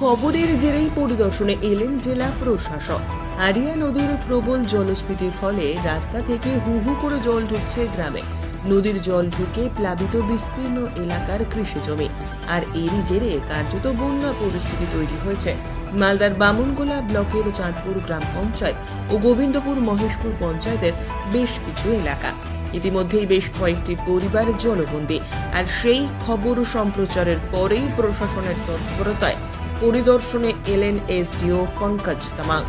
খবরের জেরেই পরিদর্শনে এলেন জেলা প্রশাসক। আরিয়া নদীর প্রবল জলস্ফীতির ফলে রাস্তা থেকে হু হু করে জল ঢুকছে গ্রামে। নদীর জল ঢুকে প্লাবিত বিস্তীর্ণ এলাকার কৃষি জমি আর এরই জেরে কার্যত বন্যা পরিস্থিতি তৈরি হয়েছে। মালদার বামুনগোলা ব্লকের চাঁদপুর গ্রাম পঞ্চায়েত ও গোবিন্দপুর মহেশপুর পঞ্চায়েতের বেশ কিছু এলাকা। ইতিমধ্যেই বেশ কয়েকটি পরিবার জলবন্দী। আর সেই খবর সম্প্রচারের পরেই প্রশাসনের তৎপরতায় পরিদর্শনে এলেন এসডিও পঙ্কজ তামাং।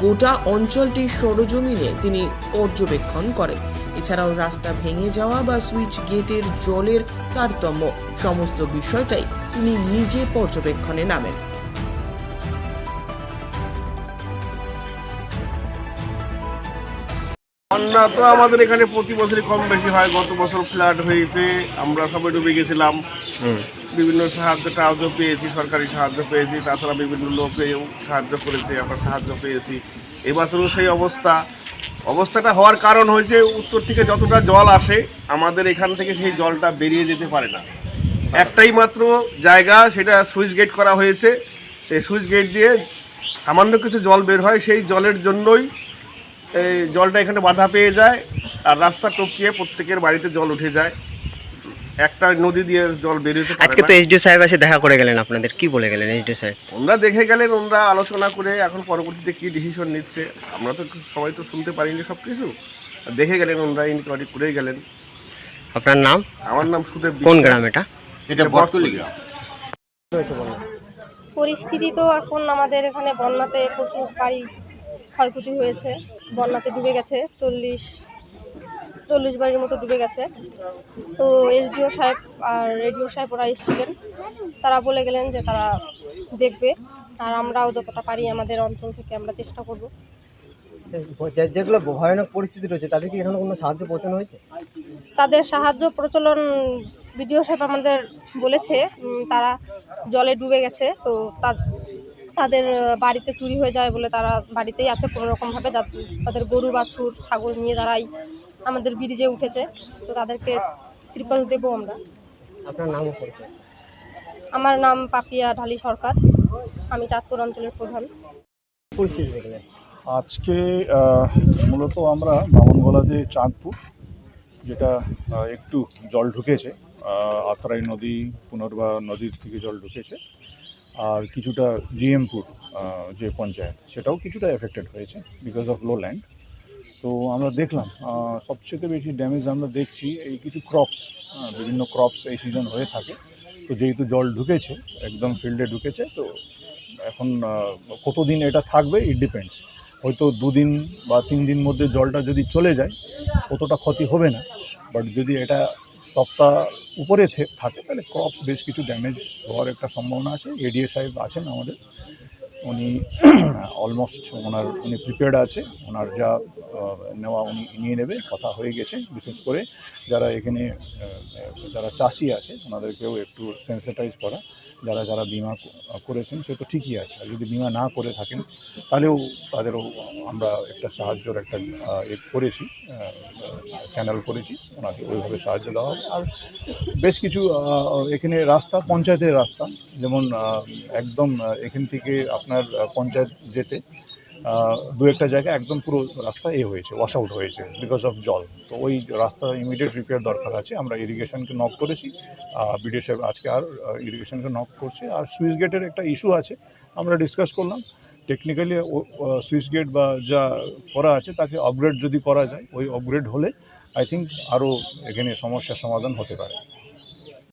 গোটা অঞ্চলটি সরজমিনে তিনি পর্যবেক্ষণ করেন। এছাড়াও রাস্তা ভেঙে যাওয়া বা সুইচ গেটের জলের তারতম্য, সমস্ত বিষয়টাই তিনি নিজে পর্যবেক্ষণে নামেন। বন্যা তো আমাদের এখানে প্রতি বছরই কম বেশি হয়। গত বছর ফ্লাড হয়েছে আমরা সবাই ডুবে গেছিলাম। বিভিন্ন সাহায্য টাহায্য পেয়েছি সরকারি সাহায্য পেয়েছি তাছাড়া বিভিন্ন লোকেও সাহায্য করেছে আমরা সাহায্য পেয়েছি। এবছরও সেই অবস্থা। অবস্থাটা হওয়ার কারণ হয়েছে উত্তর থেকে যতটা জল আসে আমাদের এখান থেকে সেই জলটা বেরিয়ে যেতে পারে না। একটাই মাত্র জায়গা সেটা সুইচ গেট করা হয়েছে। সেই সুইচ গেট দিয়ে সামান্য কিছু জল বের হয় সেই জলের জন্যই এই জলটা এখানে বাধা পেয়ে যায় আর রাস্তা টপকিয়ে প্রত্যেকের বাড়িতে জল উঠে যায়। একটা নদী দিয়ে জল বেরোতে পারে আজকে তো না। এসডিও সাহেব এসে দেখা করে গেলেন আপনাদের। কি বলে গেলেন এসডিও সাহেব ওনারা দেখে গেলেন ওনারা আলোচনা করে এখন পরবর্তীতে কি ডিসিশন নিচ্ছে আমরা তো সবাই তো শুনতে পারিনি সব কিছু দেখে গেলেন ওনারা ইনকোয়ারি করে গেলেন। আপনার নাম? আমার নাম সুদেব কোন গ্রাম এটা? এটা বর্তলি গ্রাম। পরিস্থিতি তো এখন আমাদের এখানে বন্যাতে প্রচুর বাড়ি ক্ষয়ক্ষতি হয়েছে বন্যাতে ডুবে গেছে চল্লিশ চল্লিশ বাড়ির মতো ডুবে গেছে। তো এসডিও সাহেব আর রেডিও সাহেব ওরা এসেছিলেন। তারা বলে গেলেন যে তারা দেখবে আর আমরাও যতটা পারি আমাদের অঞ্চল থেকে আমরা চেষ্টা করব। যে- যেগুলো ভয়ানক পরিস্থিতি রয়েছে তাদেরকে এখানে কোনো সাহায্য পৌঁছানো হয়েছে? তাদের সাহায্য প্রচলন বিডিও সাহেব আমাদের বলেছে তারা জলে ডুবে গেছে তো তা- তাদের বাড়িতে চুরি হয়ে যায় বলে তারা বাড়িতেই আছে কোনো রকমভাবে যা- তাদের গরু বাছুর ছাগল নিয়ে তারাই আমাদের ব্রিজে উঠেছে। তো তাদেরকে ত্রিপল দেবো আমরা। আপনার পরিচয়? আমার নাম পাপিয়া ঢালি সরকার। আমি চাঁদপুর অঞ্চলের প্রধান। পরিস্থিতি আজকে মূলত আমরা বামনগোলাতে চাঁদপুর যেটা একটু জল ঢুকেছে আত্রাই নদী পুনর্বা নদীর থেকে জল ঢুকেছে আর কিছুটা জিএমপুর যে পঞ্চায়েত, সেটাও কিছুটা এফেক্টেড হয়েছে বিকজ অফ লো ল্যান্ড তো আমরা দেখলাম সবচেয়ে বেশি ড্যামেজ আমরা দেখছি এই কিছু ক্রপস বিভিন্ন ক্রপস এই সিজন হয়ে থাকে। তো যেহেতু জল ঢুকেছে, একদম ফিল্ডে ঢুকেছে, তো এখন কতদিন এটা থাকবে ইট ডিপেন্ডস হয়তো দুদিন বা তিন দিন মধ্যে জলটা যদি চলে যায়, অতটা ক্ষতি হবে না। বাট যদি এটা সপ্তাহ উপরে থাকে, তাহলে ক্রপস বেশ কিছু ড্যামেজ হওয়ার একটা সম্ভাবনা আছে। এডিএ সাহেব আছেন আমাদের। উনি অলমোস্ট ওনার, উনি প্রিপেয়ার্ড আছে। ওনার যা নেওয়া উনি নিয়ে নেবে, কথা হয়ে গেছে, বিশেষ করে যারা এখানে যারা চাষি আছে, ওনাদেরকেও একটু সেন্সিটাইজ করা। যারা যারা বিমা করেছেন, সে তো ঠিকই আছে। আর যদি বিমা না করে থাকেন, তাহলেও তাদেরও আমরা একটা সাহায্যর একটা এ করেছি চ্যানেল করেছি, ওনাকে ওইভাবে সাহায্য দেওয়া হবে। আর বেশ কিছু এখানে রাস্তা, পঞ্চায়েতের রাস্তা, যেমন একদম এখান থেকে আপনার পঞ্চায়েত যেতে দু একটা জায়গায় একদম পুরো রাস্তা এ হয়েছে ওয়াশ আউট হয়েছে বিকজ অফ জল। তো ওই রাস্তা ইমিডিয়েট রিপেয়ার দরকার আছে, আমরা ইরিগেশনকে নক করেছি। বিডিও সাহেব আজকে আর ইরিগেশনকে নক করছে। আর সুইচ গেটের একটা ইস্যু আছে, আমরা ডিসকাস করলাম। টেকনিক্যালি সুইচ গেট বা যা করা আছে, তাকে আপগ্রেড যদি করা যায়, ওই আপগ্রেড হলে আই থিঙ্ক আরও এখানে সমস্যার সমাধান হতে পারে।